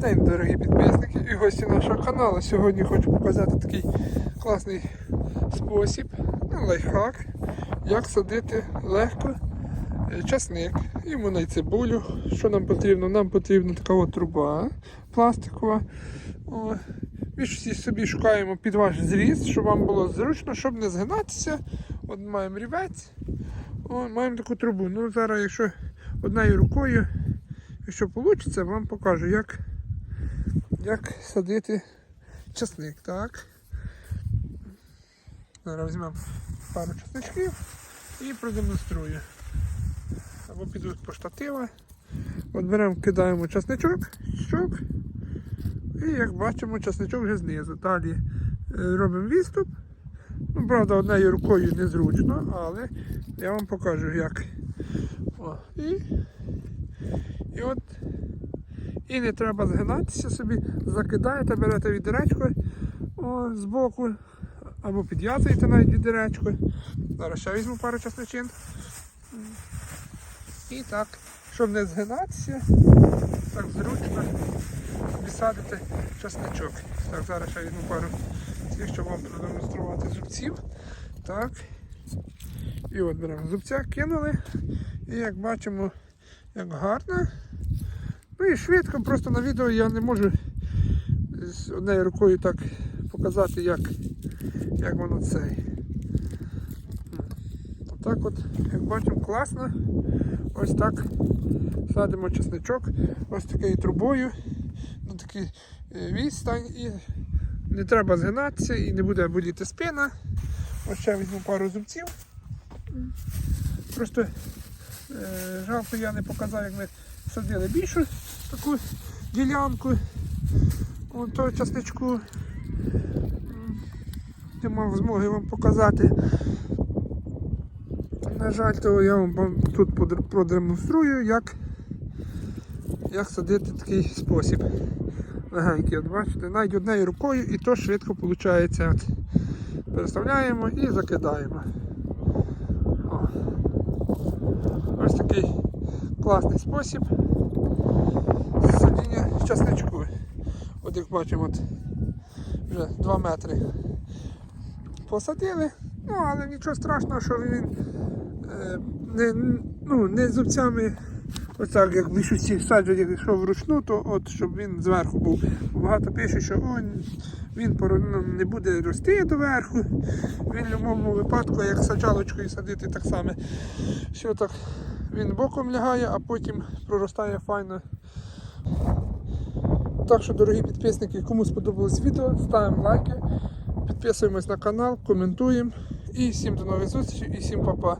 день, дорогі підписники і гості нашого каналу. Сьогодні хочу показати такий класний спосіб, ну, лайфхак, як садити легко е, часник. Йому на цибулю. Що нам потрібно? Нам потрібна така от труба пластикова. О, ми собі шукаємо під ваш зріст, щоб вам було зручно, щоб не згинатися. От маємо рівець, маємо таку трубу. Ну зараз, якщо однією рукою, якщо вийде, вам покажу, як, як садити часник. Так. Зараз візьмемо пару часничків і продемонструю. Або підуть по штатива. От беремо, кидаємо часничок, щок. І як бачимо, часничок вже знизу. Далі е, робимо відступ. Ну, правда, однією рукою незручно, але я вам покажу як. О, і, і от і не треба згинатися собі, закидаєте, берете відеречко о, збоку, або підв'язуєте навіть відеречко. Зараз ще візьму пару часничин. І так, щоб не згинатися, так зручно відсадити часничок. Так, зараз ще візьму пару цих, щоб вам продемонструвати зубців. Так. І от беремо зубця, кинули. І як бачимо, як гарно. Ну і швидко, просто на відео я не можу з однією рукою так показати, як, як воно цей. Отак от, як бачимо, класно. Ось так садимо чесничок, ось такою трубою, на такий е, відстань і не треба згинатися і не буде боліти спина. Ось ще візьму пару зубців. Просто е, жалко я не показав, як ми садили більшу таку ділянку. Вон того часничку. М, Не мав змоги вам показати. На жаль, то я вам тут продемонструю, як, як садити такий спосіб. Легенький, от бачите, навіть однією рукою і то швидко виходить. От. Переставляємо і закидаємо. О. Ось такий класний спосіб садіння часничку. От як бачимо, от вже 2 метри посадили, ну але нічого страшного, що він е, не, ну, не зубцями, ось як більшості саджать, якщо вручну, то от щоб він зверху був. Багато пише, що о, він не буде рости доверху. Він в будь-якому випадку, як саджалочкою садити, так само. Що так він боком лягає, а потім проростає файно. Так що, дорогі підписники, кому сподобалось відео, ставимо лайки, підписуємось на канал, коментуємо. І всім до нових зустрічей і всім па-па.